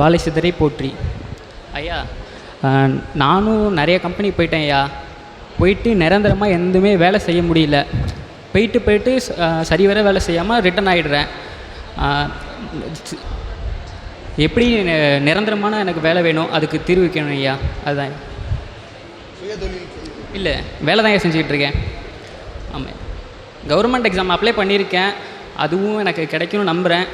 வாழை சிதறை போற்றி. ஐயா. நானும் நிறைய கம்பெனி போயிட்டேன் ஐயா. போயிட்டு நிரந்தரமாக எதுவுமே வேலை செய்ய முடியல. போயிட்டு போயிட்டு சரிவர வேலை செய்யாமல் ரிட்டர்ன் ஆகிடுறேன் எப்படி நிரந்தரமான எனக்கு வேலை வேணும்? அதுக்கு தீர்வு வைக்கணும் ஐயா. அதுதான். இல்லை வேலை தான் செஞ்சுக்கிட்டு இருக்கேன். ஆமாம். கவர்மெண்ட் எக்ஸாம் அப்ளை பண்ணியிருக்கேன். அதுவும் எனக்கு கிடைக்கும்னு நம்புகிறேன்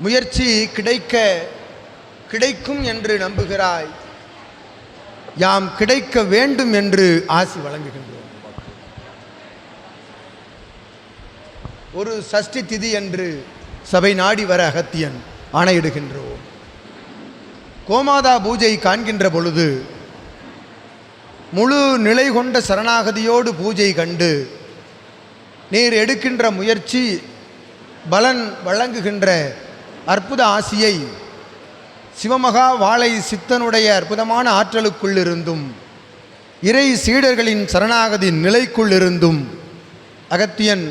முயற்சி கிடைக்க கிடைக்கும் என்று நம்புகிறாய். யாம் கிடைக்க வேண்டும் என்று ஆசி வழங்குகின்றோம். ஒரு சஷ்டி திதி என்று சபை நாடி வர அகத்தியன் ஆணையிடுகின்றோம். கோமாதா பூஜை காண்கின்ற பொழுது முழு நிலை கொண்ட சரணாகதியோடு பூஜை கண்டு நீர் எடுக்கின்ற முயற்சி பலன் வழங்குகின்ற அற்புத ஆசியை சிவமகா வாழை சித்தனுடைய அற்புதமான ஆற்றலுக்குள்ளிருந்தும் இறை சீடர்களின் சரணாகதி நிலைக்குள்ளிருந்தும் அகத்தியன்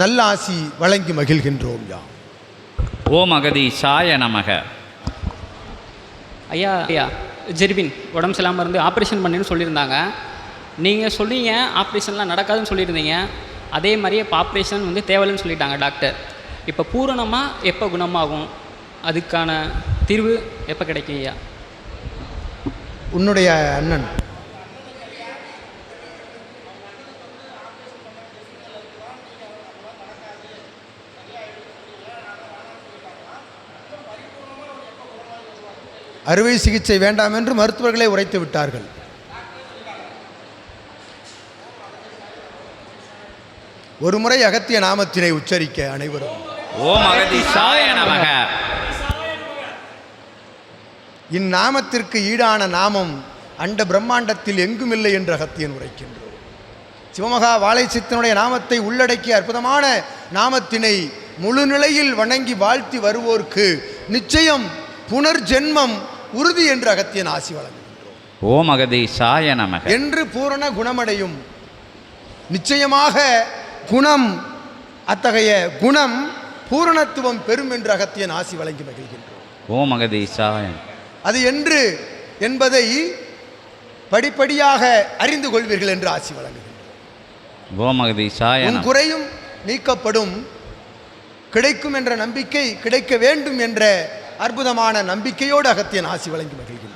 நல்ல ஆசி வழங்கி மகிழ்கின்றோம் யா ஓம் அகதீஷாய நமக. ஐயா ஐயா ஜெர்வின் உடம்பு சரியில்லாமல் இருந்து ஆப்ரேஷன் பண்ணுன்னு சொல்லியிருந்தாங்க. நீங்கள் சொல்றீங்க ஆப்ரேஷன்லாம் நடக்காதுன்னு சொல்லியிருந்தீங்க. அதே மாதிரியே இப்போ ஆப்ரேஷன் வந்து தேவையில்லைன்னு சொல்லிட்டாங்க டாக்டர். இப்போ பூரணமாக எப்போ குணமாகும்? அதுக்கான தீர்வு எப்போ கிடைக்கும் ஐயா? உன்னுடைய அண்ணன். அறுவை சிகிச்சை வேண்டாம் என்று மருத்துவர்களே உரைத்து விட்டார்கள். ஒரு முறை அகத்திய நாமத்தினை உச்சரிக்க அனைவரும். ஓம் அகதீஷாய நமக. இந்நாமத்திற்கு ஈடான நாமம் அண்ட பிரம்மாண்டத்தில் எங்குமில்லை என்று அகத்தியன் உரைக்கின்றோம் சிவமகா வாழை சித்தனுடைய நாமத்தை உள்ளடக்கிய அற்புதமான நாமத்தினை முழு நிலையில் வணங்கி வாழ்த்தி வருவோர்க்கு நிச்சயம் புனர்ஜென்மம் உறுதி என்று அகத்தியன் ஆசி வழங்குகின்றோம் ஓம் அகதீஷாய நமக. என்று பூரண குணமடையும். நிச்சயமாக குணம் அத்தகைய குணம் பூரணத்துவம் பெறும் என்று அகத்தியன் ஆசி வழங்கி மகிழ்கின்றோம் ஓம் அகதீஷாய அது என்று என்பதை படிப்படியாக அறிந்து கொள்வீர்கள் என்று ஆசி நமக குறையும் நீக்கப்படும் கிடைக்கும் என்ற நம்பிக்கை கிடைக்க வேண்டும் என்ற அற்புதமான நம்பிக்கையோடு அகத்தியன் ஆசி வழங்கி மகிழ்கிறேன்.